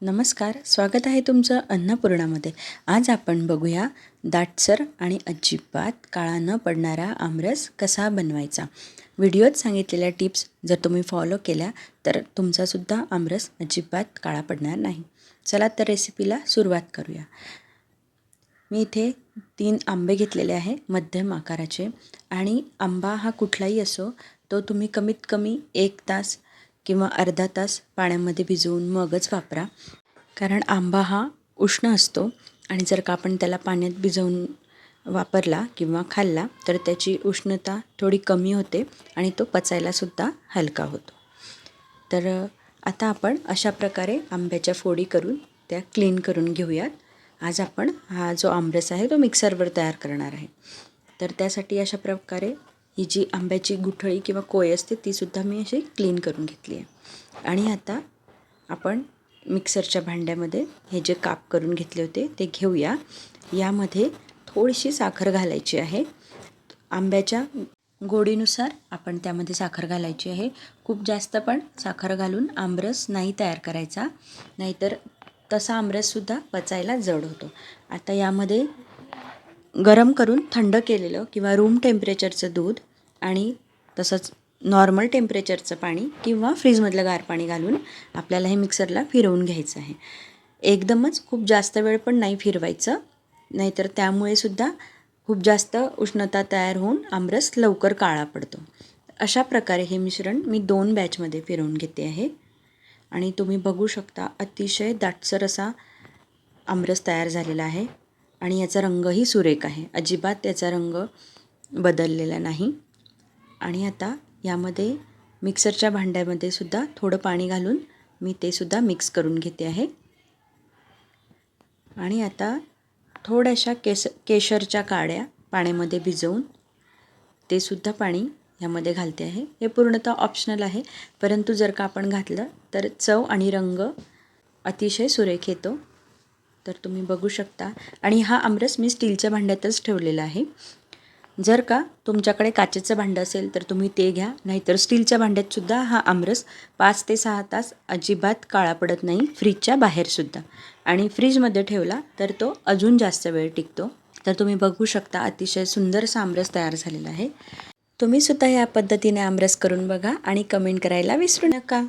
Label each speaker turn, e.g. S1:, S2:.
S1: नमस्कार स्वागत आहे तुमचं अन्नपूर्णामध्ये. आज आपण बघूया दाटसर आणि अजिबात काळा न पडणारा आमरस कसा बनवायचा. व्हिडिओत सांगितलेल्या टिप्स जर तुम्ही फॉलो केल्या तर तुमचासुद्धा आमरस अजिबात काळा पडणार नाही. चला तर रेसिपीला सुरुवात करूया. मी इथे तीन आंबे घेतलेले आहे मध्यम आकाराचे. आणि आंबा हा कुठलाही असो तो तुम्ही कमीत कमी एक तास किंवा अर्धा तास पाण्यामध्ये भिजवून मगच वापरा. कारण आंबा हा उष्ण असतो आणि जर का आपण त्याला पाण्यात भिजवून वापरला किंवा खाल्ला तर त्याची उष्णता थोडी कमी होते आणि तो पचायलासुद्धा हलका होतो. तर आता आपण अशा प्रकारे आंब्याच्या फोडी करून त्या क्लीन करून घेऊयात. आज आपण हा जो आमरस आहे तो मिक्सरवर तयार करणार आहे. तर त्यासाठी अशा प्रकारे ही जी आंब्याची गुठळी किंवा कोय असते तीसुद्धा मी अशी क्लीन करून घेतली आहे. आणि आता आपण मिक्सरच्या भांड्यामध्ये हे जे काप करून घेतले होते ते घेऊया. यामध्ये थोडीशी साखर घालायची आहे. आंब्याच्या गोडीनुसार आपण त्यामध्ये साखर घालायची आहे. खूप जास्त पण साखर घालून आमरस नाही तयार करायचा. नाहीतर तसा आमरससुद्धा पचायला जड होतो. आता यामध्ये गरम करून थंड केलेलं किंवा रूम टेम्परेचरचं दूध आणि तसंच नॉर्मल टेम्परेचरचं पाणी किंवा फ्रीजमधलं गार पाणी घालून आपल्याला हे मिक्सरला फिरवून घ्यायचं आहे. एकदमच खूप जास्त वेळ पण नाही फिरवायचं नाहीतर त्यामुळे सुद्धा खूप जास्त उष्णता तयार होऊन आमरस लवकर काळा पडतो. अशा प्रकारे हे मिश्रण मी दोन बॅचमध्ये फिरवून घेते आहे. आणि तुम्ही बघू शकता अतिशय दाटसर असा आमरस तयार झालेला आहे. आणि याचा रंगही सुरेख आहे. अजिबात त्याचा रंग बदललेला नाही. आणि आता यामध्ये मिक्सरच्या भांड्यामध्ये सुद्धा थोडं पाणी घालून मी ते सुद्धा मिक्स करून घेते आहे. आणि आता थोड्याशा केस केशरच्या काड्या पाण्यामध्ये भिजवून ते सुद्धा पाणी ह्यामध्ये घालते आहे. हे पूर्णतः ऑप्शनल आहे. परंतु जर का आपण घातलं तर चव आणि रंग अतिशय सुरेख येतो. तर तुम्ही बघू शकता. आणि हा आमरस मी स्टीलच्या भांड्यातच ठेवलेला आहे. जर का तुमच्याकडे काचेचं भांडं असेल तर तुम्ही ते घ्या. नाहीतर स्टीलच्या भांड्यातसुद्धा हा आमरस पाच ते सहा तास अजिबात काळा पडत नाही. फ्रीजच्या बाहेरसुद्धा आणि फ्रीजमध्ये ठेवला तर तो अजून जास्त वेळ टिकतो. तर तुम्ही बघू शकता अतिशय सुंदर आमरस तयार झालेला आहे. तुम्हीसुद्धा या पद्धतीने आमरस करून बघा आणि कमेंट करायला विसरू नका.